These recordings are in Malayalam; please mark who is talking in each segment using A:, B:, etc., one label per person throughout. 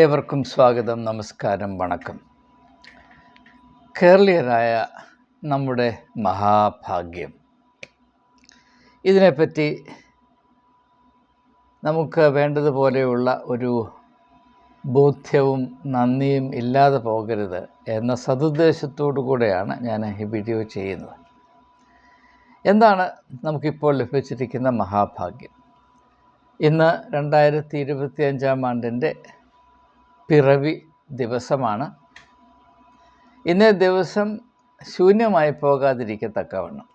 A: ഏവർക്കും സ്വാഗതം നമസ്കാരം വണക്കം. കേരളീയരായ നമ്മുടെ മഹാഭാഗ്യം. ഇതിനെപ്പറ്റി നമുക്ക് വേണ്ടതുപോലെയുള്ള ഒരു ബോധ്യവും നന്ദിയും ഇല്ലാതെ പോകരുത് എന്ന സതുദ്ദേശത്തോടു കൂടെയാണ് ഞാൻ ഈ വീഡിയോ ചെയ്യുന്നത്. എന്താണ് നമുക്കിപ്പോൾ ലഭിച്ചിരിക്കുന്ന മഹാഭാഗ്യം? ഇന്ന് രണ്ടായിരത്തി ഇരുപത്തി അഞ്ചാം ആണ്ടിന്റെ പിറവി ദിവസമാണ്. ഇന്നേ ദിവസം ശൂന്യമായി പോകാതിരിക്കത്തക്കവണ്ണം.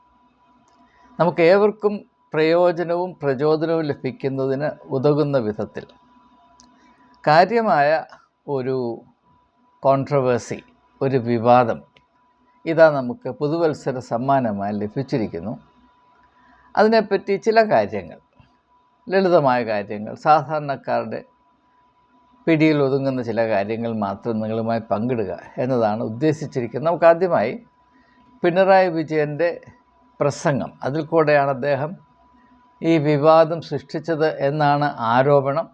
A: നമുക്ക് ഏവർക്കും പ്രയോജനവും പ്രചോദനവും ലഭിക്കുന്നതിന് ഉതകുന്ന വിധത്തിൽ. കാര്യമായ ഒരു കോൺട്രവേഴ്സി ഒരു വിവാദം ഇതാ നമുക്ക് പുതുവത്സര സമ്മാനമായി ലഭിച്ചിരിക്കുന്നു. അതിനെപ്പറ്റി ചില കാര്യങ്ങൾ ലളിതമായ കാര്യങ്ങൾ സാധാരണക്കാരുടെ പിടിയിൽ ഒതുങ്ങുന്ന ചില കാര്യങ്ങൾ മാത്രം നിങ്ങളുമായി പങ്കിടുക എന്നതാണ് ഉദ്ദേശിച്ചിരിക്കുന്നത്. നമുക്ക് ആദ്യമായി പിണറായി വിജയന്റെ പ്രസംഗം. അതിൽ കൂടെയാണ് അദ്ദേഹം ഈ വിവാദം സൃഷ്ടിച്ചത് എന്നാണ് ആരോപണം.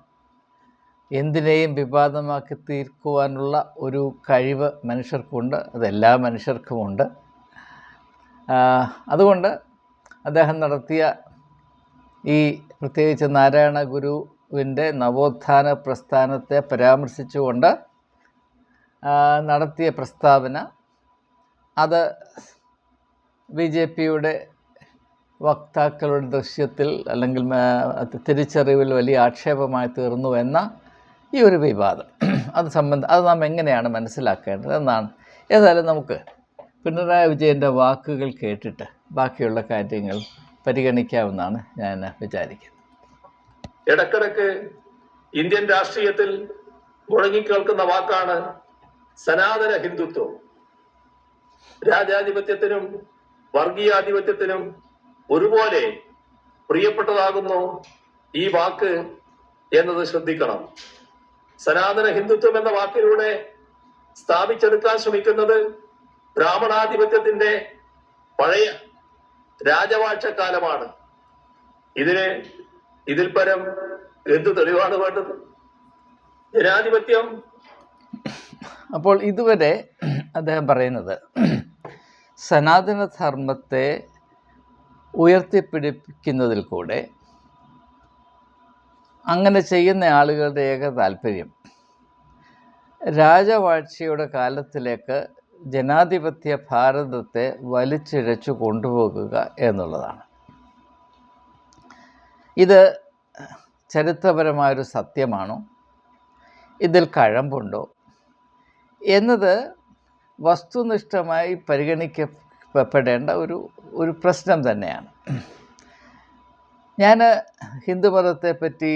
A: എന്തിനേയും വിവാദമാക്കി തീർക്കുവാനുള്ള ഒരു കഴിവ് മനുഷ്യർക്കുണ്ട്. അതെല്ലാ മനുഷ്യർക്കുമുണ്ട്. അതുകൊണ്ട് അദ്ദേഹം നടത്തിയ ഈ പ്രത്യേകിച്ച് നാരായണ ഗുരുവിന്റെ നവോത്ഥാന പ്രസ്ഥാനത്തെ പരാമർശിച്ചുകൊണ്ട് നടത്തിയ പ്രസ്താവന. അത് ബി ജെ പിയുടെ വക്താക്കളുടെ ദൃശ്യത്തിൽ അല്ലെങ്കിൽ തിരിച്ചറിവിൽ വലിയ ആക്ഷേപമായി തീർന്നു എന്ന ഈ ഒരു വിവാദം. അത് സംബന്ധ അത് നാം എങ്ങനെയാണ് മനസ്സിലാക്കേണ്ടത് എന്നാണ്. ഏതായാലും നമുക്ക് പിണറായി വിജയന്റെ വാക്കുകൾ കേട്ടിട്ട് ബാക്കിയുള്ള കാര്യങ്ങൾ പരിഗണിക്കാമെന്നാണ് ഞാൻ വിചാരിക്കുന്നത്.
B: ഇടക്കിടക്ക് ഇന്ത്യൻ രാഷ്ട്രീയത്തിൽ മുഴങ്ങിക്കേൾക്കുന്ന വാക്കാണ് സനാതന ഹിന്ദുത്വം. രാജാധിപത്യത്തിനും വർഗീയാധിപത്യത്തിനും ഒരുപോലെ പ്രിയപ്പെട്ടതാകുന്നു ഈ വാക്ക് എന്നത് ശ്രദ്ധിക്കണം. സനാതന ഹിന്ദുത്വം എന്ന വാക്കിലൂടെ സ്ഥാപിച്ചെടുക്കാൻ ശ്രമിക്കുന്നത് ബ്രാഹ്മണാധിപത്യത്തിന്റെ പഴയ രാജവാഴ്ച കാലമാണ് ഇതിന് ഇതിൽ പരം എന്ത് തെളിവാണ് വേണ്ടത്? ജനാധിപത്യം.
A: അപ്പോൾ ഇതുവരെ അദ്ദേഹം പറയുന്നത് സനാതന ധർമ്മത്തെ ഉയർത്തിപ്പിടിപ്പിക്കുന്നതിൽ കൂടെ അങ്ങനെ ചെയ്യുന്ന ആളുകളുടെ ഏക താല്പര്യം രാജവാഴ്ചയുടെ കാലത്തിലേക്ക് ജനാധിപത്യ ഭാരതത്തെ വലിച്ചിഴച്ചു കൊണ്ടുപോകുക എന്നുള്ളതാണ്. ഇത് ചരിത്രപരമായൊരു സത്യമാണോ? ഇതിൽ കഴമ്പുണ്ടോ? എന്നത് വസ്തുനിഷ്ഠമായി പരിഗണിക്കപ്പെടേണ്ട ഒരു ഒരു പ്രശ്നം തന്നെയാണ്. ഞാൻ ഹിന്ദുമതത്തെപ്പറ്റി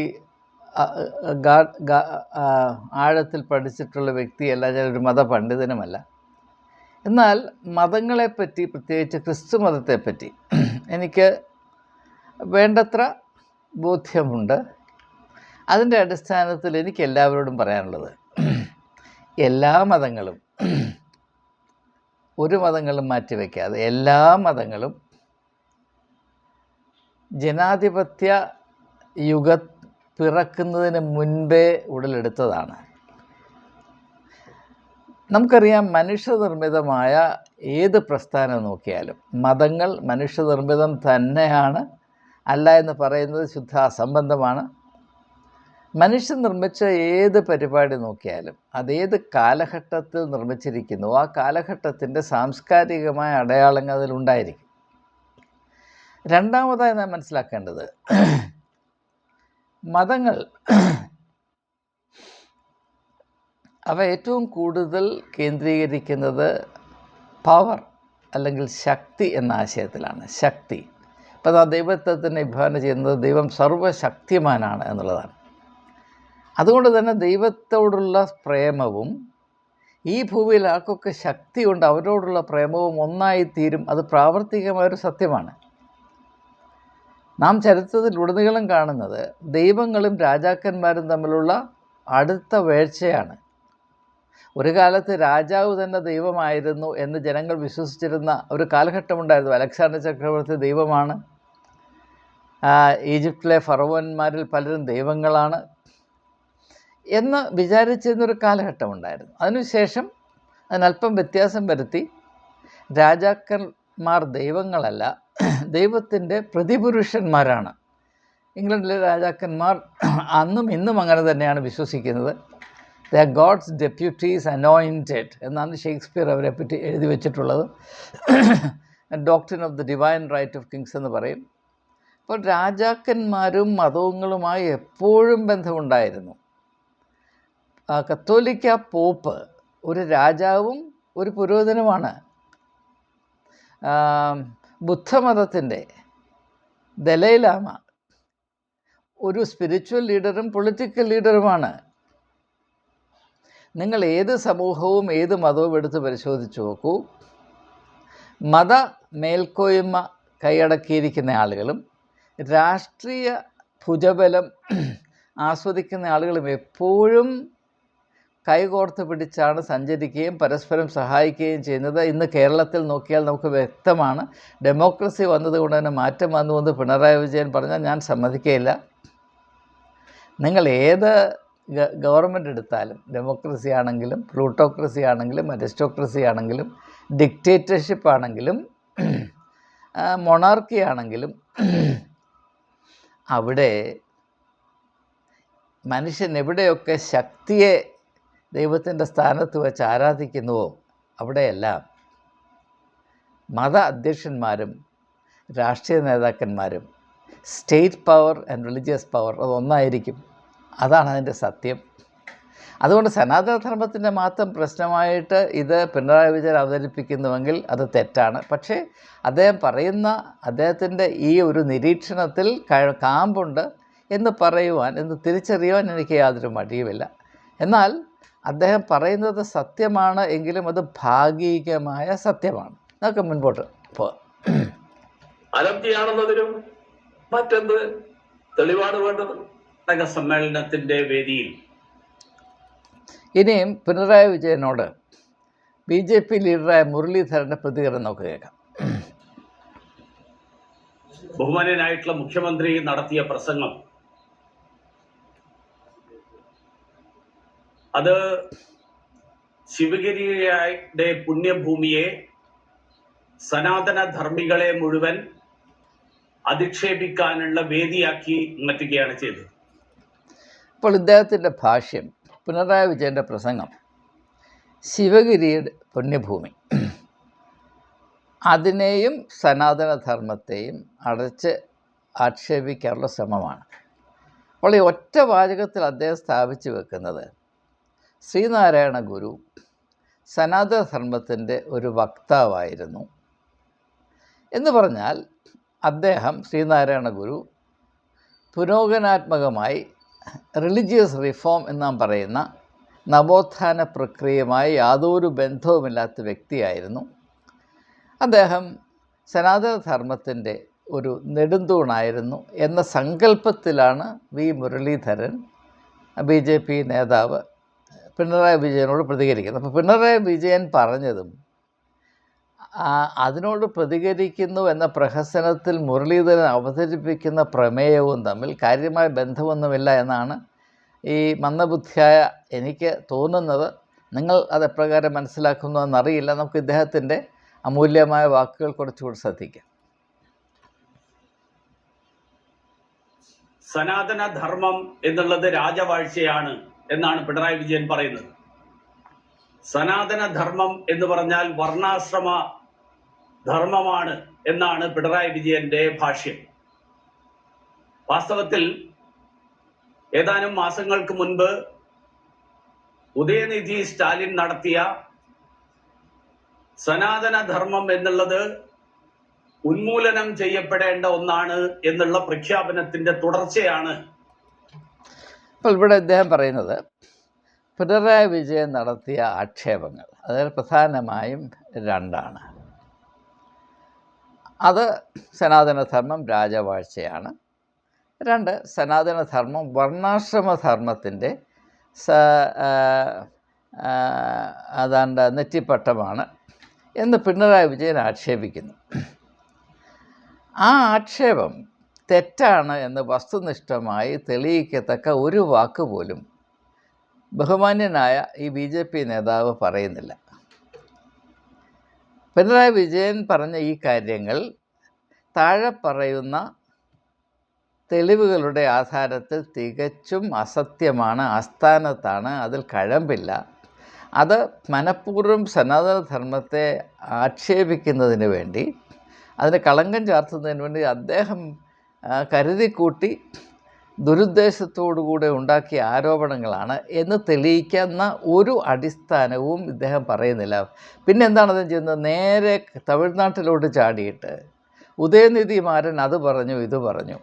A: ആഴത്തിൽ പഠിച്ചിട്ടുള്ള വ്യക്തിയല്ല ഞാനൊരു മതപണ്ഡിതനുമല്ല. എന്നാൽ മതങ്ങളെപ്പറ്റി പ്രത്യേകിച്ച് ക്രിസ്തു മതത്തെപ്പറ്റി എനിക്ക് വേണ്ടത്ര ബോധ്യമുണ്ട്. അതിന്റെ അടിസ്ഥാനത്തിൽ എനിക്ക് എല്ലാവരോടും പറയാനുള്ളത് എല്ലാ മതങ്ങളും ഒരു മതങ്ങളും മാറ്റിവെക്കാതെ എല്ലാ മതങ്ങളും ജനാധിപത്യ യുഗ പിറക്കുന്നതിന് മുൻപേ ഉടലെടുത്തതാണ്. നമുക്കറിയാം മനുഷ്യനിർമ്മിതമായ ഏത് പ്രസ്ഥാനം നോക്കിയാലും മതങ്ങൾ മനുഷ്യനിർമ്മിതം തന്നെയാണ്. അല്ല എന്ന് പറയുന്നത് ശുദ്ധ അസംബന്ധമാണ്. മനുഷ്യൻ നിർമ്മിച്ച ഏത് പരിപാടി നോക്കിയാലും അതേത് കാലഘട്ടത്തിൽ നിർമ്മിച്ചിരിക്കുന്നു ആ കാലഘട്ടത്തിന്റെ സാംസ്കാരികമായ അടയാളങ്ങൾ അതിലുണ്ടായിരിക്കും രണ്ടാമതായി നാം മനസ്സിലാക്കേണ്ടത് മതങ്ങൾ അവ ഏറ്റവും കൂടുതൽ കേന്ദ്രീകരിക്കുന്നത് പവർ അല്ലെങ്കിൽ ശക്തി എന്ന ആശയത്തിലാണ്. ശക്തി. ഇപ്പം ആ ദൈവത്തെ തന്നെ വിഭാവന ചെയ്യുന്നത് ദൈവം സർവശക്തിമാനാണ് എന്നുള്ളതാണ്. അതുകൊണ്ട് തന്നെ ദൈവത്തോടുള്ള പ്രേമവും ഈ ഭൂമിയിൽ ആർക്കൊക്കെ ശക്തിയുണ്ട് അവരോടുള്ള പ്രേമവും ഒന്നായിത്തീരും അത് പ്രാവർത്തികമായൊരു സത്യമാണ്. നാം ചരിത്രത്തിൽ ഉടനീളം കാണുന്നത് ദൈവങ്ങളും രാജാക്കന്മാരും തമ്മിലുള്ള അടുത്ത വേഴ്ചയാണ്. ഒരു കാലത്ത് രാജാവ് തന്നെ ദൈവമായിരുന്നു എന്ന് ജനങ്ങൾ വിശ്വസിച്ചിരുന്ന ഒരു കാലഘട്ടമുണ്ടായിരുന്നു. അലക്സാണ്ടർ ചക്രവർത്തി ദൈവമാണ്. ഈജിപ്തിലെ ഫറവന്മാരിൽ പലരും ദൈവങ്ങളാണ് എന്ന് വിചാരിച്ചിരുന്നൊരു കാലഘട്ടമുണ്ടായിരുന്നു അതിനുശേഷം അതിനല്പം വ്യത്യാസം വരുത്തി രാജാക്കന്മാർ ദൈവങ്ങളല്ല ദൈവത്തിന്റെ പ്രതിപുരുഷന്മാരാണ്. ഇംഗ്ലണ്ടിലെ രാജാക്കന്മാർ അന്നും ഇന്നും അങ്ങനെ തന്നെയാണ് വിശ്വസിക്കുന്നത്. ദ ഗോഡ്സ് ഡെപ്യൂട്ടീസ് അനോയിന്റഡ് എന്നാണ് ഷേക്സ്പിയർ അവരെ പറ്റി എഴുതി വെച്ചിട്ടുള്ളത്. Doctrine of the divine right of kings എന്ന് പറയും. അപ്പോൾ രാജാക്കന്മാരും മതവുമായി എപ്പോഴും ബന്ധമുണ്ടായിരുന്നു. കത്തോലിക്ക പോപ്പ് ഒരു രാജാവും ഒരു പുരോഹിതനുമാണ്. ബുദ്ധമതത്തിന്റെ ദലൈലാമ ഒരു സ്പിരിച്വൽ ലീഡറും പൊളിറ്റിക്കൽ ലീഡറുമാണ് നിങ്ങൾ ഏത് സമൂഹവും ഏത് മതവും എടുത്ത് പരിശോധിച്ച് നോക്കൂ. മത മേൽക്കോയ്മ കൈയടക്കിയിരിക്കുന്ന ആളുകളും രാഷ്ട്രീയ ഭുജബലം ആസ്വദിക്കുന്ന ആളുകളും എപ്പോഴും കൈകോർത്ത് പിടിച്ചാണ് സഞ്ചരിക്കുകയും പരസ്പരം സഹായിക്കുകയും ചെയ്യുന്നത്. ഇന്ന് കേരളത്തിൽ നോക്കിയാൽ നമുക്ക് വ്യക്തമാണ്. ഡെമോക്രസി വന്നതുകൊണ്ട് തന്നെ മാറ്റം വന്നു എന്ന് പിണറായി വിജയൻ പറഞ്ഞാൽ ഞാൻ സമ്മതിക്കുകയില്ല നിങ്ങൾ ഏത് ഗവൺമെന്റ് എടുത്താലും ഡെമോക്രസി ആണെങ്കിലും പ്ലൂട്ടോക്രസി ആണെങ്കിലും അരിസ്റ്റോക്രസി ആണെങ്കിലും ഡിക്റ്റേറ്റർഷിപ്പ് ആണെങ്കിലും മൊണാർക്കി ആണെങ്കിലും അവിടെ മനുഷ്യൻ എവിടെയൊക്കെ ശക്തിയെ ദൈവത്തിന്റെ സ്ഥാനത്ത് വെച്ച് ആരാധിക്കുന്നുവോ അവിടെയെല്ലാം മത അധ്യക്ഷന്മാരും രാഷ്ട്രീയ നേതാക്കന്മാരും state power and religious power അതൊന്നായിരിക്കും. അതാണ് അതിന്റെ സത്യം. അതുകൊണ്ട് സനാതനധർമ്മത്തിന്റെ മാത്രം പ്രശ്നമായിട്ട് ഇത് പിണറായി വിജയൻ അവതരിപ്പിക്കുന്നുവെങ്കിൽ അത് തെറ്റാണ്. പക്ഷേ അദ്ദേഹം പറയുന്ന അദ്ദേഹത്തിന്റെ ഈ ഒരു നിരീക്ഷണത്തിൽ കാമ്പുണ്ട് എന്ന് പറയുവാൻ എന്ന് തിരിച്ചറിയുവാൻ എനിക്ക് യാതൊരു മടിയുമില്ല. എന്നാൽ അദ്ദേഹം പറയുന്നത് സത്യമാണ് എങ്കിലും അത് ഭാഗികമായ സത്യമാണ്. നമുക്ക് മുൻപോട്ട് പോകാം.
B: അലബ്ധിയാണെന്നതിനും മറ്റെന്ത് തെളിവാണ് വേണ്ടത്?
C: സമ്മേളനത്തിന്റെ വേദിയിൽ
A: ഇനിയും പിണറായി വിജയനോട് ബി ജെ പി ലീഡറായ മുരളീധരന്റെ പ്രതികരണം നമുക്ക് കേൾക്കാം.
C: ബഹുമാനനായിട്ടുള്ള മുഖ്യമന്ത്രി നടത്തിയ പ്രസംഗം. അത് ശിവഗിരിയുടെ പുണ്യഭൂമിയെ സനാതന ധർമ്മികളെ മുഴുവൻ അധിക്ഷേപിക്കാനുള്ള വേദിയാക്കി മാറ്റുകയാണ് ചെയ്തത്.
A: അപ്പോൾ ഇദ്ദേഹത്തിന്റെ ഭാഷ്യം പിണറായി വിജയന്റെ പ്രസംഗം. ശിവഗിരിയുടെ പുണ്യഭൂമി. അതിനെയും സനാതനധർമ്മത്തെയും അടച്ച് ആക്ഷേപിക്കാനുള്ള ശ്രമമാണ്. അപ്പോൾ ഈ ഒറ്റ വാചകത്തിൽ അദ്ദേഹം സ്ഥാപിച്ചു വെക്കുന്നത് ശ്രീനാരായണ ഗുരു സനാതനധർമ്മത്തിന്റെ ഒരു വക്താവായിരുന്നു എന്ന് പറഞ്ഞാൽ അദ്ദേഹം ശ്രീനാരായണ ഗുരു പുരോഗനാത്മകമായി റിലിജിയസ് റിഫോം എന്ന് നാം പറയുന്ന നവോത്ഥാന പ്രക്രിയയുമായി യാതൊരു ബന്ധവുമില്ലാത്ത വ്യക്തിയായിരുന്നു. അദ്ദേഹം സനാതനധർമ്മത്തിന്റെ ഒരു നെടുന്തൂണായിരുന്നു എന്ന സങ്കല്പത്തിലാണ് V Muraleedharan B J P നേതാവ് പിണറായി വിജയനോട് പ്രതികരിക്കുന്നത്. അപ്പോൾ പിണറായി വിജയൻ പറഞ്ഞതും അതിനോട് പ്രതികരിക്കുന്നു എന്ന പ്രഹസനത്തിൽ മുരളീധരൻ അവതരിപ്പിക്കുന്ന പ്രമേയവും തമ്മിൽ കാര്യമായ ബന്ധമൊന്നുമില്ല എന്നാണ് ഈ മന്ദബുദ്ധിയായ എനിക്ക് തോന്നുന്നത്. നിങ്ങൾ അതെപ്രകാരം മനസ്സിലാക്കുന്നു എന്നറിയില്ല. നമുക്ക് ഇദ്ദേഹത്തിന്റെ അമൂല്യമായ വാക്കുകൾ കുറച്ചുകൂടി ശ്രദ്ധിക്കാം.
C: സനാതന ധർമ്മം എന്നുള്ളത് രാജവാഴ്ചയാണ് എന്നാണ് പിണറായി വിജയൻ പറയുന്നത്. സനാതന ധർമ്മം എന്ന് പറഞ്ഞാൽ വർണാശ്രമ ധർമ്മമാണ് എന്നാണ് പിണറായി വിജയന്റെ ഭാഷ്യം. വാസ്തവത്തിൽ ഏതാനും മാസങ്ങൾക്ക് മുൻപ് ഉദയനിധി സ്റ്റാലിൻ നടത്തിയ സനാതന ധർമ്മം എന്നുള്ളത് ഉന്മൂലനം ചെയ്യപ്പെടേണ്ട ഒന്നാണ് എന്നുള്ള പ്രഖ്യാപനത്തിന്റെ തുടർച്ചയാണ്.
A: അപ്പോൾ ഇവിടെ അദ്ദേഹം പറയുന്നത് പിണറായി വിജയൻ നടത്തിയ ആക്ഷേപങ്ങൾ അതിൽ പ്രധാനമായും രണ്ടാണ്. അത് സനാതനധർമ്മം രാജവാഴ്ചയാണ്. രണ്ട് സനാതനധർമ്മം വർണാശ്രമധർമ്മത്തിന്റെ സ അതാണ്ട് നെറ്റിപ്പട്ടമാണ് എന്ന് പിണറായി വിജയൻ ആക്ഷേപിക്കുന്നു. ആ ആക്ഷേപം തെറ്റാണ് എന്ന് വസ്തുനിഷ്ഠമായി തെളിയിക്കത്തക്ക ഒരു വാക്ക് പോലും ബഹുമാന്യനായ ഈ ബി നേതാവ് പറയുന്നില്ല. പിണറായി വിജയൻ പറഞ്ഞ ഈ കാര്യങ്ങൾ താഴെ പറയുന്ന തെളിവുകളുടെ ആധാരത്തിൽ തികച്ചും അസത്യമാണ് ആസ്ഥാനത്താണ് അതിൽ കഴമ്പില്ല. അത് മനഃപൂർവം സനാതനധർമ്മത്തെ ആക്ഷേപിക്കുന്നതിന് വേണ്ടി അതിന് കളങ്കം ചാർത്തുന്നതിന് വേണ്ടി അദ്ദേഹം കരുതിക്കൂട്ടി ദുരുദ്ദേശത്തോടുകൂടെ ഉണ്ടാക്കിയ ആരോപണങ്ങളാണ് എന്ന് തെളിയിക്കുന്ന ഒരു അടിസ്ഥാനവും ഇദ്ദേഹം പറയുന്നില്ല. പിന്നെ എന്താണ് അദ്ദേഹം ചെയ്യുന്നത്? നേരെ തമിഴ്നാട്ടിലോട്ട് ചാടിയിട്ട് ഉദയനിധി മാരൻ അത് പറഞ്ഞു ഇത് പറഞ്ഞു.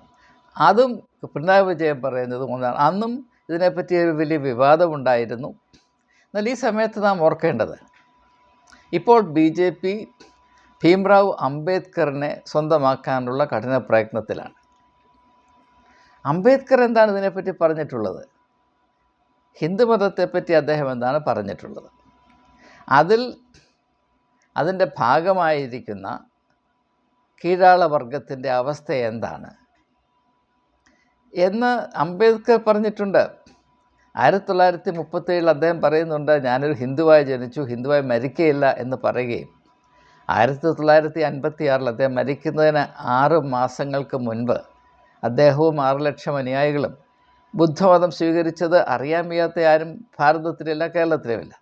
A: അതും പിണറായി വിജയൻ പറയുന്നത് ഒന്നാണ്. അന്നും ഇതിനെപ്പറ്റി ഒരു വലിയ വിവാദമുണ്ടായിരുന്നു. എന്നാൽ ഈ സമയത്ത് നാം ഓർക്കേണ്ടത് ഇപ്പോൾ ബി ജെ പി ഭീംറാവ് അംബേദ്കറിനെ സ്വന്തമാക്കാനുള്ള കഠിന പ്രയത്നത്തിലാണ്. അംബേദ്കർ എന്താണ് ഇതിനെപ്പറ്റി പറഞ്ഞിട്ടുള്ളത്? ഹിന്ദുമതത്തെപ്പറ്റി അദ്ദേഹം എന്താണ് പറഞ്ഞിട്ടുള്ളത്? അതിൽ അതിന്റെ ഭാഗമായിരിക്കുന്ന കീഴാളവർഗത്തിന്റെ അവസ്ഥ എന്താണ്? എന്ന് അംബേദ്കർ പറഞ്ഞിട്ടുണ്ട്. ആയിരത്തി തൊള്ളായിരത്തി മുപ്പത്തേഴിൽ അദ്ദേഹം പറയുന്നുണ്ട് ഞാനൊരു ഹിന്ദുവായി ജനിച്ചു ഹിന്ദുവായി മരിക്കയില്ല എന്ന് പറയുകയും ആയിരത്തി തൊള്ളായിരത്തി അൻപത്തി ആറിൽ അദ്ദേഹം മരിക്കുന്നതിന് ആറ് മാസങ്ങൾക്ക് മുൻപ് അദ്ദേഹവും ആറ് ലക്ഷം അനുയായികളും. ബുദ്ധമതം സ്വീകരിച്ചത് അറിയാൻ വയ്യാത്ത ആരും ഭാരതത്തിലില്ല കേരളത്തിലുമില്ല.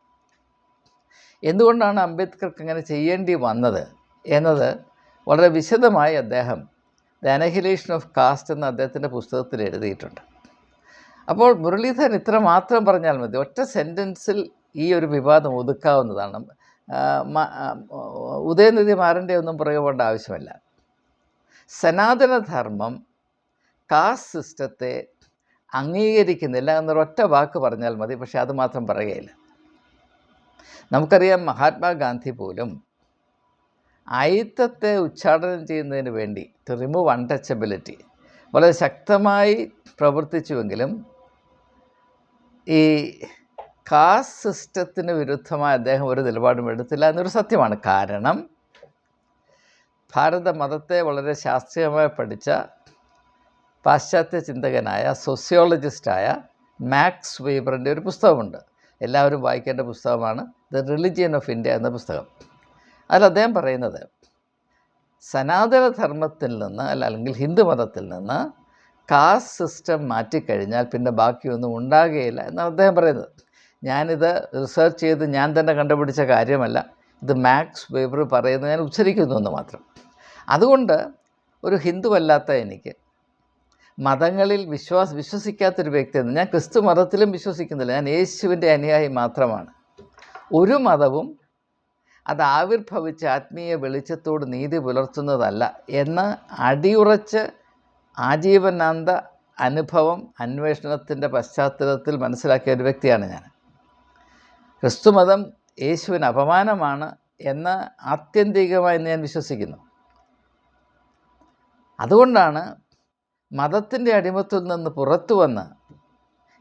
A: എന്തുകൊണ്ടാണ് അംബേദ്കർക്ക് അങ്ങനെ ചെയ്യേണ്ടി വന്നത് എന്നത് വളരെ വിശദമായി അദ്ദേഹം ദ അനഹിലേഷൻ ഓഫ് കാസ്റ്റ് എന്ന അദ്ദേഹത്തിന്റെ പുസ്തകത്തിൽ എഴുതിയിട്ടുണ്ട്. അപ്പോൾ മുരളീധരൻ ഇത്ര മാത്രം പറഞ്ഞാൽ മതി. ഒറ്റ സെന്റൻസിൽ ഈ ഒരു വിവാദം ഒതുക്കാവുന്നതാണ്. ഉദയനിധി മാറിന്റെ ഒന്നും പ്രയോഗേണ്ട ആവശ്യമില്ല. സനാതനധർമ്മം കാസ്റ്റ് സിസ്റ്റത്തെ അംഗീകരിക്കുന്നില്ല എന്നൊരൊറ്റ വാക്ക് പറഞ്ഞാൽ മതി പക്ഷെ അത് മാത്രം പറയുകയില്ല. നമുക്കറിയാം മഹാത്മാഗാന്ധി പോലും അയിത്തത്തെ ഉച്ചാടനം ചെയ്യുന്നതിന് വേണ്ടി ടു റിമൂവ് അൺടച്ചബിലിറ്റി വളരെ ശക്തമായി പ്രവർത്തിച്ചുവെങ്കിലും ഈ കാസ്റ്റ് സിസ്റ്റത്തിന് വിരുദ്ധമായി അദ്ദേഹം ഒരു നിലപാടും എടുത്തില്ല എന്നൊരു സത്യമാണ്. കാരണം ഭാരത മതത്തെ വളരെ ശാസ്ത്രീയമായി പഠിച്ച പാശ്ചാത്യ ചിന്തകനായ സോസിയോളജിസ്റ്റായ മാക്സ് വീബറിന്റെ ഒരു പുസ്തകമുണ്ട്. എല്ലാവരും വായിക്കേണ്ട പുസ്തകമാണ് ദ റിലിജിയൻ ഓഫ് ഇന്ത്യ എന്ന പുസ്തകം. അതിൽ അദ്ദേഹം പറയുന്നത് സനാതനധർമ്മത്തിൽ നിന്ന് അല്ല അല്ലെങ്കിൽ ഹിന്ദു മതത്തിൽ നിന്ന് കാസ്റ്റ് സിസ്റ്റം മാറ്റിക്കഴിഞ്ഞാൽ പിന്നെ ബാക്കിയൊന്നും ഉണ്ടാകുകയില്ല എന്നാണ് അദ്ദേഹം പറയുന്നത്. ഞാനിത് റിസർച്ച് ചെയ്ത് ഞാൻ തന്നെ കണ്ടുപിടിച്ച കാര്യമല്ല. ഇത് മാക്സ് വേബർ പറയുന്നത് ഞാൻ ഉച്ചരിക്കുന്നു എന്ന് മാത്രം. അതുകൊണ്ട് ഒരു ഹിന്ദുവല്ലാത്ത എനിക്ക് മതങ്ങളിൽ വിശ്വാസ വിശ്വസിക്കാത്തൊരു വ്യക്തിയാണ് ഞാൻ ക്രിസ്തു മതത്തിലും വിശ്വസിക്കുന്നില്ല. ഞാൻ യേശുവിന്റെ അനുയായി മാത്രമാണ്. ഒരു മതവും അത് ആവിർഭവിച്ച ആത്മീയ വെളിച്ചത്തോട് നീതി പുലർത്തുന്നതല്ല. എന്ന് അടിയുറച്ച് ആജീവനാന്ത അനുഭവം അന്വേഷണത്തിന്റെ പശ്ചാത്തലത്തിൽ മനസ്സിലാക്കിയ ഒരു വ്യക്തിയാണ് ഞാൻ. ക്രിസ്തുമതം യേശുവിന് അപമാനമാണ് എന്ന് ആത്യന്തികമായി ഞാൻ വിശ്വസിക്കുന്നു. അതുകൊണ്ടാണ് മതത്തിന്റെ അടിമത്തിൽ നിന്ന് പുറത്തു വന്ന്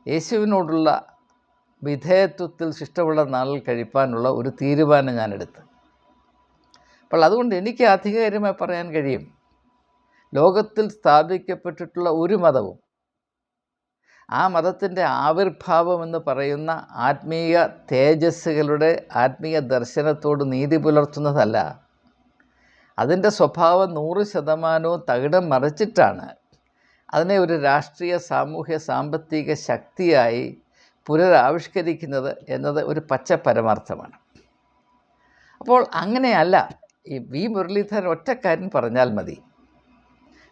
A: യേശുവിനോടുള്ള വിധേയത്വത്തിൽ ശിഷ്ടമുള്ള നാളിൽ കഴിപ്പാനുള്ള ഒരു തീരുമാനം ഞാൻ എടുത്ത് അപ്പോൾ അതുകൊണ്ട് എനിക്ക് ആധികാരികമായി പറയാൻ കഴിയും ലോകത്തിൽ സ്ഥാപിക്കപ്പെട്ടിട്ടുള്ള ഒരു മതവും ആ മതത്തിന്റെ ആവിർഭാവം എന്ന് പറയുന്ന ആത്മീയ തേജസ്സുകളുടെ ആത്മീയ ദർശനത്തോട് നീതി പുലർത്തുന്നതല്ല. അതിന്റെ സ്വഭാവം നൂറ് ശതമാനവും തകിടം മറിച്ചിട്ടാണ്. അതിനെ ഒരു രാഷ്ട്രീയ സാമൂഹ്യ സാമ്പത്തിക ശക്തിയായി പുനരാവിഷ്കരിക്കുന്നത് എന്നത് ഒരു പച്ച പരമാർത്ഥമാണ് അപ്പോൾ അങ്ങനെയല്ല ഈ വി. മുരളീധരൻ ഒറ്റക്കാരൻ പറഞ്ഞാൽ മതി.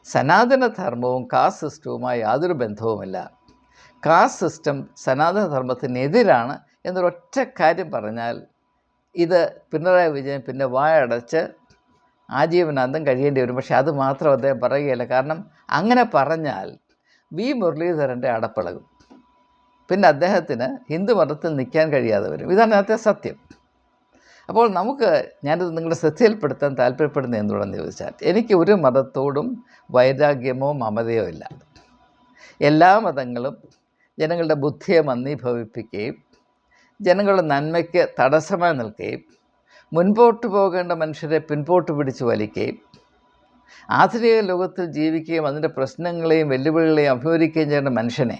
A: സനാതനധർമ്മവും കാസ്റ്റ് സിസ്റ്റവുമായി യാതൊരു ബന്ധവുമില്ല. കാസ്റ്റ് സിസ്റ്റം സനാതനധർമ്മത്തിനെതിരാണ് എന്നൊരൊറ്റ കാര്യം പറഞ്ഞാൽ ഇത് പിണറായി വിജയൻ പിന്നെ വായടച്ച് ആജീവനാന്തം കഴിയേണ്ടി വരും. പക്ഷേ അത് മാത്രം അദ്ദേഹം പറയുകയില്ല. കാരണം അങ്ങനെ പറഞ്ഞാൽ വി. മുരളീധരന്റെ അടപ്പിളകും. പിന്നെ അദ്ദേഹത്തിന് ഹിന്ദു മതത്തിൽ നിൽക്കാൻ കഴിയാതെ വരും. ഇതാണ് അതിനകത്തെ സത്യം. അപ്പോൾ നമുക്ക് ഞാനിത് നിങ്ങളുടെ ശ്രദ്ധയിൽപ്പെടുത്താൻ താല്പര്യപ്പെടുന്നത് എന്തുകൊണ്ടെന്ന് ചോദിച്ചാൽ എനിക്ക് ഒരു മതത്തോടും വൈരാഗ്യമോ മമതയോ ഇല്ല. എല്ലാ മതങ്ങളും ജനങ്ങളുടെ ബുദ്ധിയെ മന്ദീഭവിപ്പിക്കുകയും ജനങ്ങളുടെ നന്മയ്ക്ക് തടസ്സമായി നിൽക്കുകയും മുൻപോട്ട് പോകേണ്ട മനുഷ്യരെ പിൻപോട്ട് പിടിച്ച് വലിക്കുകയും ആധുനിക ലോകത്തിൽ ജീവിക്കുകയും അതിന്റെ പ്രശ്നങ്ങളെയും വെല്ലുവിളികളെയും അഭിമുഖീകരിക്കുകയും ചെയ്യേണ്ട മനുഷ്യനെ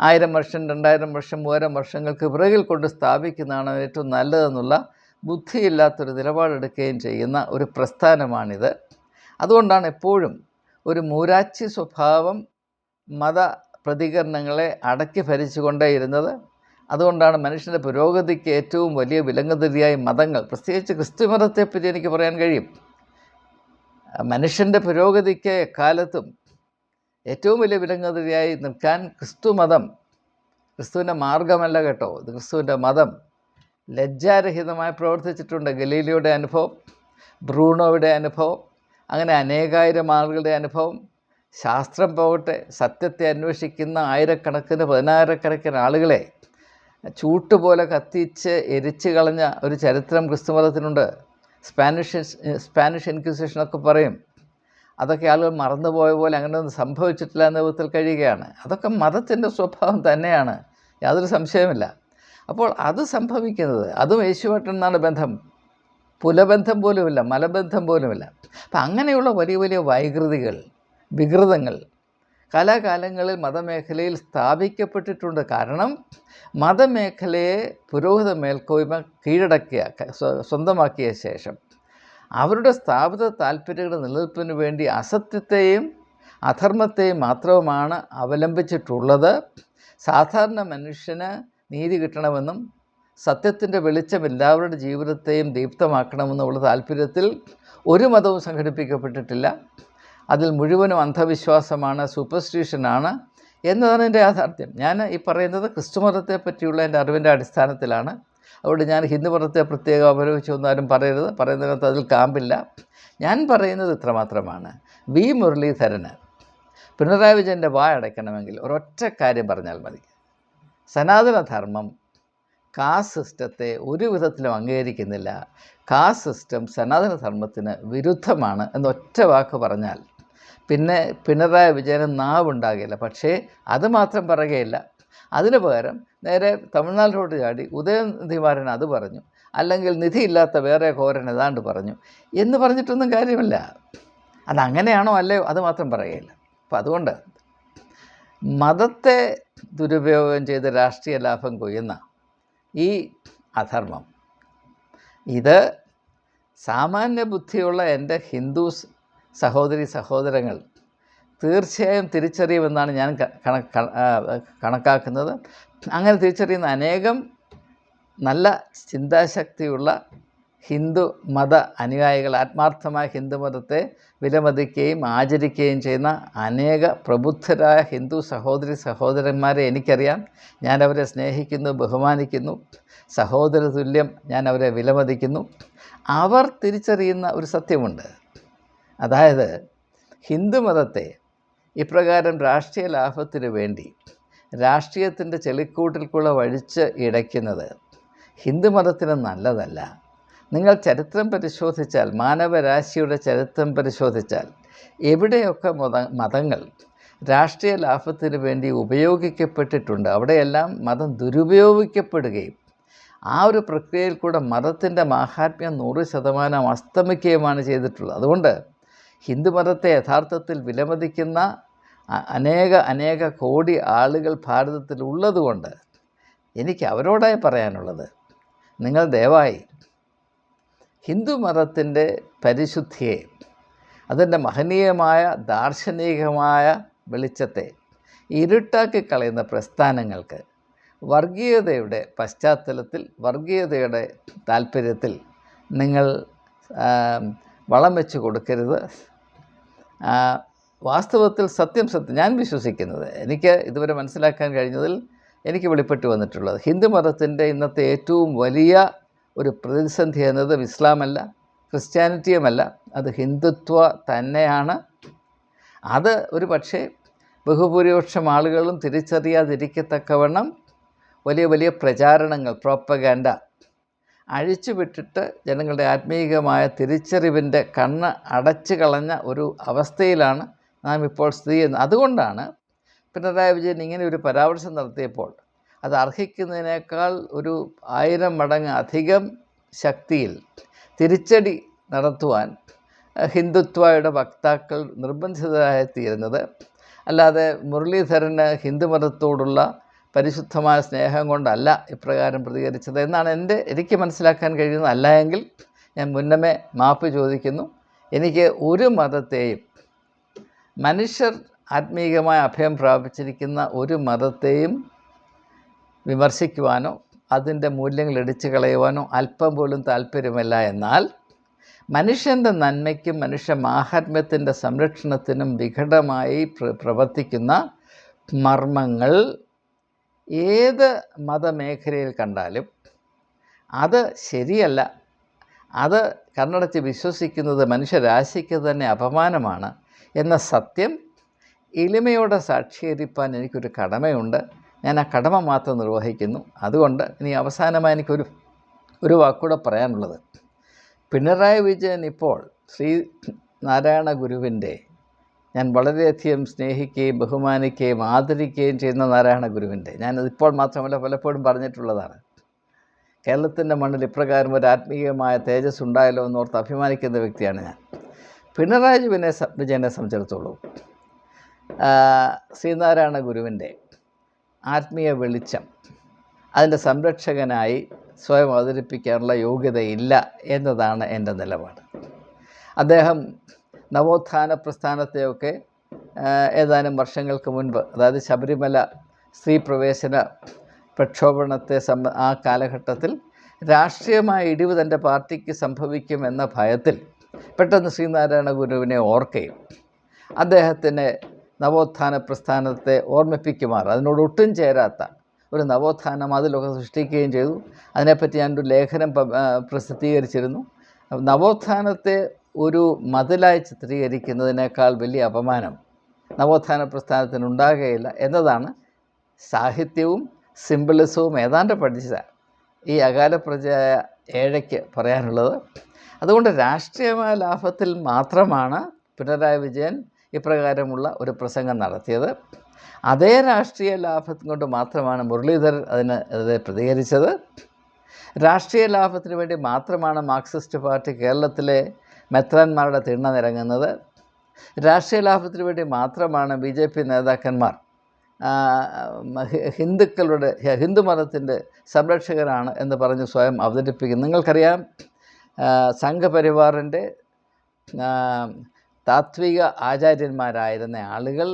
A: ആയിരം വർഷം രണ്ടായിരം വർഷം മൂവായിരം വർഷങ്ങൾക്ക് പിറകിൽ കൊണ്ട് സ്ഥാപിക്കുന്നതാണ് ഏറ്റവും നല്ലതെന്നുള്ള ബുദ്ധിയില്ലാത്തൊരു നിലപാടെടുക്കുകയും ചെയ്യുന്ന ഒരു പ്രസ്ഥാനമാണിത്. അതുകൊണ്ടാണ് എപ്പോഴും ഒരു മൂരാച്ചി സ്വഭാവം മത പ്രതികരണങ്ങളെ അടക്കി ഭരിച്ചുകൊണ്ടേയിരുന്നത്. അതുകൊണ്ടാണ് മനുഷ്യന്റെ പുരോഗതിക്ക് ഏറ്റവും വലിയ വിലങ്ങുതിരിയായി മതങ്ങൾ പ്രത്യേകിച്ച് ക്രിസ്തു മതത്തെപ്പറ്റി എനിക്ക് പറയാൻ കഴിയും. മനുഷ്യന്റെ പുരോഗതിക്ക് കാലത്തും ഏറ്റവും വലിയ വിലങ്ങുതിരിയായി നിൽക്കാൻ ക്രിസ്തു മതം ക്രിസ്തുവിന്റെ മാർഗമല്ല കേട്ടോ. ഇത് ക്രിസ്തുവിന്റെ മതം ലജ്ജാരഹിതമായി പ്രവർത്തിച്ചിട്ടുണ്ട്. ഗലീലിയുടെ അനുഭവം ബ്രൂണോയുടെ അനുഭവം അങ്ങനെ അനേകായിരം ആളുകളുടെ അനുഭവം ശാസ്ത്രം പോകട്ടെ സത്യത്തെ അന്വേഷിക്കുന്ന ആയിരക്കണക്കിന് പതിനായിരക്കണക്കിന് ആളുകളെ ചൂട്ടുപോലെ കത്തിച്ച് എരിച്ച് കളഞ്ഞ ഒരു ചരിത്രം ക്രിസ്തു മതത്തിനുണ്ട്. സ്പാനിഷ് സ്പാനിഷ് ഇൻക്വിസിഷനൊക്കെ പറയും. അതൊക്കെ ആളുകൾ മറന്നുപോയ പോലെ അങ്ങനെയൊന്നും സംഭവിച്ചിട്ടില്ല എന്ന വിധത്തിൽ കഴിയുകയാണ്. അതൊക്കെ മതത്തിന്റെ സ്വഭാവം തന്നെയാണ്. യാതൊരു സംശയമില്ല അപ്പോൾ അത് സംഭവിക്കുന്നത് അതും യേശുവായിട്ട് നിന്നാണ് ബന്ധം. പുലബന്ധം പോലുമില്ല മലബന്ധം പോലുമില്ല. അപ്പം അങ്ങനെയുള്ള വലിയ വലിയ വൈകൃതികൾ വികൃതങ്ങൾ കാലാകാലങ്ങളിൽ മതമേഖലയിൽ സ്ഥാപിക്കപ്പെട്ടിട്ടുണ്ട്. കാരണം മതമേഖലയെ പുരോഹിത മേൽക്കോയ്മ കീഴടക്കിയ സ്വന്തമാക്കിയ ശേഷം അവരുടെ സ്ഥാപിത താല്പര്യങ്ങളുടെ നിലനിൽപ്പിന് വേണ്ടി അസത്യത്തെയും അധർമ്മത്തെയും മാത്രവുമാണ് അവലംബിച്ചിട്ടുള്ളത്. സാധാരണ മനുഷ്യന് നീതി കിട്ടണമെന്നും സത്യത്തിന്റെ വെളിച്ചം എല്ലാവരുടെ ജീവിതത്തെയും ദീപ്തമാക്കണമെന്നുള്ള താല്പര്യത്തിൽ ഒരു മതവും സംഘടിപ്പിക്കപ്പെട്ടിട്ടില്ല. അതിൽ മുഴുവനും അന്ധവിശ്വാസമാണ് സൂപ്പർസ്റ്റിഷനാണ് എന്നതാണ് എന്റെ യാഥാർത്ഥ്യം. ഞാൻ ഈ പറയുന്നത് ക്രിസ്തു മതത്തെ പറ്റിയുള്ള എന്റെ അറിവിന്റെ അടിസ്ഥാനത്തിലാണ്. അതുകൊണ്ട് ഞാൻ ഹിന്ദു മതത്തെ പ്രത്യേകം അപലപിച്ചൊന്നും ആരും പറയരുത്. പറയുന്നതിനകത്ത് അതിൽ കാമ്പില്ല. ഞാൻ പറയുന്നത് ഇത്രമാത്രമാണ്. വി മുരളീധരന് പിണറായി വിജയന്റെ വായ അടയ്ക്കണമെങ്കിൽ ഒരൊറ്റ കാര്യം പറഞ്ഞാൽ മതി. സനാതനധർമ്മം കാസ്റ്റ് സിസ്റ്റത്തെ ഒരു വിധത്തിലും അംഗീകരിക്കുന്നില്ല. കാസ്റ്റ് സിസ്റ്റം സനാതനധർമ്മത്തിന് വിരുദ്ധമാണ് എന്നൊറ്റ വാക്ക് പറഞ്ഞാൽ പിന്നെ പിണറായി വിജയന് നാവുണ്ടാകില്ല. പക്ഷേ അത് മാത്രം പറയുകയില്ല. അതിന് പകരം നേരെ തമിഴ്നാട്ടിലോട്ട് ചാടി ഉദയനിധിമാരൻ അത് പറഞ്ഞു. അല്ലെങ്കിൽ നിധിയില്ലാത്ത വേറെ ഘോരൻ ഏതാണ്ട് പറഞ്ഞു. എന്ന് പറഞ്ഞിട്ടൊന്നും കാര്യമില്ല. അതങ്ങനെയാണോ അല്ലയോ അത് മാത്രം പറയുകയില്ല. അപ്പം അതുകൊണ്ട് മതത്തെ ദുരുപയോഗം ചെയ്ത് രാഷ്ട്രീയ ലാഭം കൊയ്യുന്ന ഈ അധർമ്മം. ഇത് സാമാന്യ ബുദ്ധിയുള്ള എന്റെ ഹിന്ദു സ് സഹോദരി സഹോദരങ്ങൾ. തീർച്ചയായും തിരിച്ചറിയുമെന്നാണ് ഞാൻ കണക്കാക്കുന്നത്. അങ്ങനെ തിരിച്ചറിയുന്ന അനേകം നല്ല ചിന്താശക്തിയുള്ള ഹിന്ദു മത അനുയായികൾ ആത്മാർത്ഥമായ ഹിന്ദുമതത്തെ വിലമതിക്കുകയും ആചരിക്കുകയും ചെയ്യുന്ന അനേക പ്രബുദ്ധരായ ഹിന്ദു സഹോദരി സഹോദരന്മാരെ എനിക്കറിയാം. ഞാൻ അവരെ സ്നേഹിക്കുന്നു ബഹുമാനിക്കുന്നു. സഹോദര തുല്യം ഞാൻ അവരെ വിലമതിക്കുന്നു. അവർ തിരിച്ചറിയുന്ന ഒരു സത്യമുണ്ട്. അതായത് ഹിന്ദുമതത്തെ ഇപ്രകാരം രാഷ്ട്രീയ ലാഭത്തിന് വേണ്ടി രാഷ്ട്രീയത്തിന്റെ ചെളിക്കൂട്ടിൽ കൂടെ വഴിച്ച് ഇടയ്ക്കുന്നത് ഹിന്ദുമതത്തിന് നല്ലതല്ല. നിങ്ങൾ ചരിത്രം പരിശോധിച്ചാൽ മാനവരാശിയുടെ ചരിത്രം പരിശോധിച്ചാൽ എവിടെയൊക്കെ മത മതങ്ങൾ രാഷ്ട്രീയ ലാഭത്തിന് വേണ്ടി ഉപയോഗിക്കപ്പെട്ടിട്ടുണ്ട് അവിടെയെല്ലാം മതം ദുരുപയോഗിക്കപ്പെടുകയും ആ ഒരു പ്രക്രിയയിൽ കൂടെ മതത്തിന്റെ മാഹാത്മ്യം നൂറ് ശതമാനം അസ്തമിക്കുകയുമാണ് ചെയ്തിട്ടുള്ളത്. അതുകൊണ്ട് ഹിന്ദുമതത്തെ യഥാർത്ഥത്തിൽ വിലമതിക്കുന്ന അനേക അനേക കോടി ആളുകൾ ഭാരതത്തിൽ ഉള്ളതുകൊണ്ട് എനിക്ക് അവരോടായി പറയാനുള്ളത് നിങ്ങൾ ദയവായി ഹിന്ദുമതത്തിന്റെ പരിശുദ്ധിയെ അതിന്റെ മഹനീയമായ ദാർശനികമായ വെളിച്ചത്തെ ഇരുട്ടാക്കി കളയുന്ന പ്രസ്ഥാനങ്ങൾക്ക് വർഗീയതയുടെ പശ്ചാത്തലത്തിൽ വർഗീയതയുടെ താല്പര്യത്തിൽ നിങ്ങൾ വളം വെച്ച് കൊടുക്കരുത്. വാസ്തവത്തിൽ സത്യം സത്യം ഞാൻ വിശ്വസിക്കുന്നത് എനിക്ക് ഇതുവരെ മനസ്സിലാക്കാൻ കഴിഞ്ഞതിൽ എനിക്ക് വെളിപ്പെട്ട് വന്നിട്ടുള്ളത് ഹിന്ദു മതത്തിന്റെ ഇന്നത്തെ ഏറ്റവും വലിയ ഒരു പ്രതിസന്ധി എന്നത് ഇസ്ലാമല്ല ക്രിസ്ത്യാനിറ്റിയുമല്ല അത് ഹിന്ദുത്വ തന്നെയാണ്. അത് ഒരു പക്ഷേ ബഹുഭൂരിപക്ഷം ആളുകളും തിരിച്ചറിയാതിരിക്കത്തക്കവണ്ണം വലിയ വലിയ പ്രചാരണങ്ങൾ പ്രോപ്പഗാൻഡ അഴിച്ചുവിട്ടിട്ട് ജനങ്ങളുടെ ആത്മീയമായ തിരിച്ചറിവിന്റെ കണ്ണ് അടച്ചു കളഞ്ഞ ഒരു അവസ്ഥയിലാണ് നാം ഇപ്പോൾ സ്ഥിതി ചെയ്യുന്നത്. അതുകൊണ്ടാണ് പിണറായി വിജയൻ ഇങ്ങനെ ഒരു പരാമർശം നടത്തിയപ്പോൾ അത് അർഹിക്കുന്നതിനേക്കാൾ ഒരു ആയിരം മടങ്ങ് അധികം ശക്തിയിൽ തിരിച്ചടി നടത്തുവാൻ ഹിന്ദുത്വയുടെ വക്താക്കൾ നിർബന്ധിതരായി തീരുന്നത് അല്ലാതെ മുരളീധരന് ഹിന്ദുമതത്തോടുള്ള പരിശുദ്ധമായ സ്നേഹം കൊണ്ടല്ല ഇപ്രകാരം പ്രതികരിച്ചത് എന്നാണ് എന്റെ എനിക്ക് മനസ്സിലാക്കാൻ കഴിയുന്നത്. അല്ല എങ്കിൽ ഞാൻ മുന്നമേ മാപ്പ് ചോദിക്കുന്നു. എനിക്ക് ഒരു മതത്തെയും മനുഷ്യർ ആത്മീയമായ അഭയം പ്രാപിച്ചിരിക്കുന്ന ഒരു മതത്തെയും വിമർശിക്കുവാനോ അതിന്റെ മൂല്യങ്ങൾ ഇടിച്ചു കളയുവാനോ അല്പം പോലും താല്പര്യമില്ല എന്നാൽ മനുഷ്യന്റെ നന്മയ്ക്കും മനുഷ്യ മാഹാത്മ്യത്തിന്റെ സംരക്ഷണത്തിനും വിഘടമായി പ്ര പ്രവർത്തിക്കുന്ന മർമ്മങ്ങൾ ഏത് മതമേഖലയിൽ കണ്ടാലും അത് ശരിയല്ല. അത് കണ്ണടച്ച് വിശ്വസിക്കുന്നത് മനുഷ്യരാശിക്ക് തന്നെ അപമാനമാണ് എന്ന സത്യം എളിമയോടെ സാക്ഷീകരിപ്പാൻ എനിക്കൊരു കടമയുണ്ട്. ഞാൻ ആ കടമ മാത്രം നിർവഹിക്കുന്നു. അതുകൊണ്ട് ഇനി അവസാനമായി എനിക്കൊരു ഒരു വാക്കൂടെ പറയാനുള്ളത്. പിണറായി വിജയൻ ഇപ്പോൾ ശ്രീ നാരായണ ഗുരുവിന്റെ ഞാൻ വളരെയധികം സ്നേഹിക്കുകയും ബഹുമാനിക്കുകയും ആദരിക്കുകയും ചെയ്യുന്ന നാരായണ ഗുരുവിന്റെ. ഞാനത് ഇപ്പോൾ മാത്രമല്ല പലപ്പോഴും പറഞ്ഞിട്ടുള്ളതാണ്. കേരളത്തിന്റെ മണ്ണിൽ ഇപ്രകാരം ഒരു ആത്മീയമായ തേജസ് ഉണ്ടായല്ലോ എന്നോർത്ത് അഭിമാനിക്കുന്ന വ്യക്തിയാണ് ഞാൻ. പിണറായി വിജയനെ വിജയനെ സംബന്ധിച്ചിടത്തോളം ശ്രീനാരായണ ഗുരുവിന്റെ ആത്മീയ വെളിച്ചം അതിന്റെ സംരക്ഷകനായി സ്വയം അവതരിപ്പിക്കാനുള്ള യോഗ്യതയില്ല എന്നതാണ് എന്റെ നിലപാട്. അദ്ദേഹം നവോത്ഥാന പ്രസ്ഥാനത്തെയൊക്കെ ഏതാനും വർഷങ്ങൾക്ക് മുൻപ് അതായത് ശബരിമല സ്ത്രീ പ്രവേശന പ്രക്ഷോഭണത്തെ സംബ ആ കാലഘട്ടത്തിൽ രാഷ്ട്രീയമായ ഇടിവ് തന്റെ പാർട്ടിക്ക് സംഭവിക്കുമെന്ന ഭയത്തിൽ പെട്ടെന്ന് ശ്രീനാരായണ ഗുരുവിനെ ഓർക്കുകയും അദ്ദേഹത്തിന് നവോത്ഥാന പ്രസ്ഥാനത്തെ ഓർമ്മിപ്പിക്കുമാർ. അതിനോട് ഒട്ടും ചേരാത്ത ഒരു നവോത്ഥാനം അതിലൊക്കെ സൃഷ്ടിക്കുകയും ചെയ്തു. അതിനെപ്പറ്റി ഞാനൊരു ലേഖനം പ്രസിദ്ധീകരിച്ചിരുന്നു. നവോത്ഥാനത്തെ ഒരു മതിലായി ചിത്രീകരിക്കുന്നതിനേക്കാൾ വലിയ അപമാനം നവോത്ഥാന പ്രസ്ഥാനത്തിന് ഉണ്ടാകുകയില്ല എന്നതാണ് സാഹിത്യവും സിംബിളിസവും ഏതാണ്ട് പഠിച്ച ഈ അകാല പ്രജയായ ഏഴയ്ക്ക് പറയാനുള്ളത്. അതുകൊണ്ട് രാഷ്ട്രീയമായ ലാഭത്തിൽ മാത്രമാണ് പിണറായി വിജയൻ ഇപ്രകാരമുള്ള ഒരു പ്രസംഗം നടത്തിയത്. അതേ രാഷ്ട്രീയ ലാഭം കൊണ്ട് മാത്രമാണ് മുരളീധരൻ അതിന് അതെ പ്രതികരിച്ചത്. രാഷ്ട്രീയ ലാഭത്തിന് വേണ്ടി മാത്രമാണ് മാർക്സിസ്റ്റ് പാർട്ടി കേരളത്തിലെ മെത്രാന്മാരുടെ തിണ്ണനിറങ്ങുന്നത് രാഷ്ട്രീയ ലാഭത്തിന് വേണ്ടി മാത്രമാണ് ബി ജെ പി നേതാക്കന്മാർ. ഹിന്ദുക്കളുടെ ഹിന്ദു മതത്തിന്റെ സംരക്ഷകരാണ് എന്ന് പറഞ്ഞ് സ്വയം അവതരിപ്പിക്കുന്നു. നിങ്ങൾക്കറിയാം സംഘപരിവാറിന്റെ താത്വിക ആചാര്യന്മാരായിരുന്ന ആളുകൾ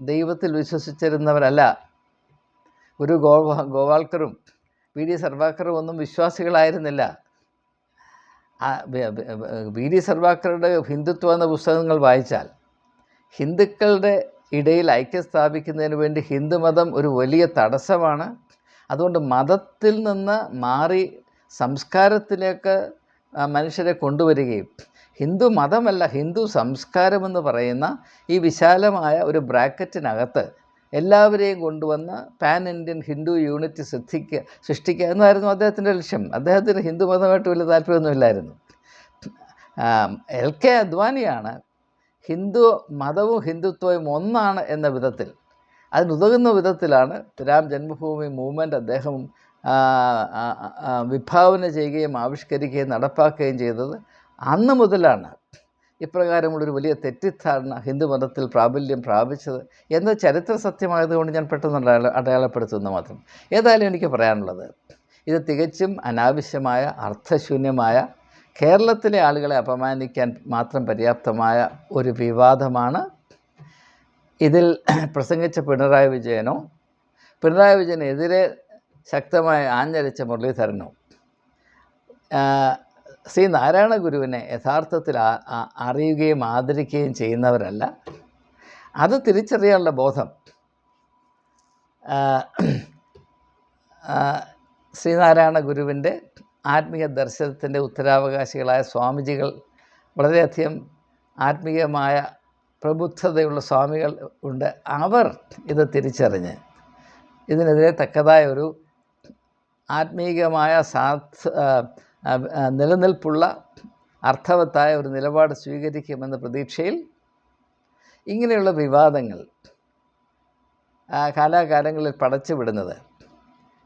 A: ദൈവത്തിൽ വിശ്വസിച്ചിരുന്നവരല്ല. ഗുരു ഗോവ ഗോവാൾക്കറും വി ഡി. സർവാക്കറും ഒന്നും വിശ്വാസികളായിരുന്നില്ല. വി ഡി സർവാക്കറുടെ ഹിന്ദുത്വം എന്ന പുസ്തകങ്ങൾ വായിച്ചാൽ ഹിന്ദുക്കളുടെ ഇടയിൽ ഐക്യം സ്ഥാപിക്കുന്നതിന് വേണ്ടി ഹിന്ദുമതം ഒരു വലിയ തടസ്സമാണ്. അതുകൊണ്ട് മതത്തിൽ നിന്ന് മാറി സംസ്കാരത്തിലേക്ക് മനുഷ്യരെ കൊണ്ടുവരികയും ഹിന്ദു മതമല്ല ഹിന്ദു സംസ്കാരമെന്ന് പറയുന്ന ഈ വിശാലമായ ഒരു ബ്രാക്കറ്റിനകത്ത് എല്ലാവരെയും കൊണ്ടുവന്ന പാൻ ഇന്ത്യൻ ഹിന്ദു യൂണിറ്റ് സൃഷ്ടിക്കുക സൃഷ്ടിക്കുക എന്നായിരുന്നു അദ്ദേഹത്തിന്റെ ലക്ഷ്യം. അദ്ദേഹത്തിന് ഹിന്ദു മതമായിട്ട് വലിയ താല്പര്യമൊന്നുമില്ലായിരുന്നു. എൽ കെ അദ്വാനിയാണ് ഹിന്ദു മതവും ഹിന്ദുത്വവും ഒന്നാണ് എന്ന വിധത്തിൽ അതിനുതകുന്ന വിധത്തിലാണ് രാം ജന്മഭൂമി മൂവ്മെന്റ് അദ്ദേഹം വിഭാവന ചെയ്യുകയും ആവിഷ്കരിക്കുകയും നടപ്പാക്കുകയും ചെയ്തത്. അന്ന് മുതലാണ് ഇപ്രകാരമുള്ളൊരു വലിയ തെറ്റിദ്ധാരണ ഹിന്ദു മതത്തിൽ പ്രാബല്യം പ്രാപിച്ചത് എന്ന ചരിത്ര സത്യമായതുകൊണ്ട് ഞാൻ പെട്ടെന്ന് അടയാളപ്പെടുത്തുന്ന മാത്രം. ഏതായാലും എനിക്ക് പറയാനുള്ളത് ഇത് തികച്ചും അനാവശ്യമായ അർത്ഥശൂന്യമായ കേരളത്തിലെ ആളുകളെ അപമാനിക്കാൻ മാത്രം പര്യാപ്തമായ ഒരു വിവാദമാണ്. ഇതിൽ പ്രസംഗിച്ച പിണറായി വിജയനോ പിണറായി വിജയനെതിരെ ശക്തമായി ആഞ്ഞടിച്ച മുരളീധരനോ ശ്രീ നാരായണ ഗുരുവിനെ യഥാർത്ഥത്തിൽ അറിയുകയും ആദരിക്കുകയും ചെയ്യുന്നവരല്ല. അത് തിരിച്ചറിയാനുള്ള ബോധം ശ്രീനാരായണ ഗുരുവിന്റെ ആത്മീയ ദർശനത്തിന്റെ ഉത്തരാവകാശികളായ സ്വാമിജികൾ വളരെയധികം ആത്മീയമായ പ്രബുദ്ധതയുള്ള സ്വാമികൾ ഉണ്ട്. അവർ ഇത് തിരിച്ചറിഞ്ഞ് ഇതിനെതിരെ തക്കതായ ഒരു ആത്മീയമായ സാധ നിലനിൽപ്പുള്ള അർത്ഥവത്തായ ഒരു നിലപാട് സ്വീകരിക്കുമെന്ന പ്രതീക്ഷയിൽ ഇങ്ങനെയുള്ള വിവാദങ്ങൾ കാലാകാലങ്ങളിൽ പടച്ചുവിടുന്നത്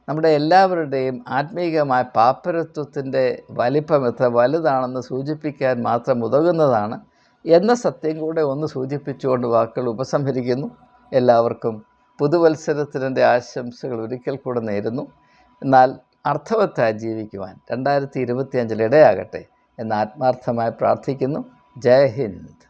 A: നമ്മുടെ എല്ലാവരുടെയും ആത്മീയമായ പാപ്പരത്വത്തിന്റെ വലിപ്പം എത്ര വലുതാണെന്ന് സൂചിപ്പിക്കാൻ മാത്രം ഉതകുന്നതാണ് എന്ന സത്യം കൂടെ ഒന്ന് സൂചിപ്പിച്ചുകൊണ്ട് വാക്കുകൾ ഉപസംഹരിക്കുന്നു. എല്ലാവർക്കും പുതുവത്സരത്തിന്റെ ആശംസകൾ ഒരിക്കൽ കൂടെ നേരുന്നു. എന്നാൽ അർത്ഥവത്തായി ജീവിക്കുവാൻ രണ്ടായിരത്തി ഇരുപത്തിയഞ്ചിൽ ഇടയാകട്ടെ എന്ന് ആത്മാർത്ഥമായി പ്രാർത്ഥിക്കുന്നു. ജയ് ഹിന്ദ്.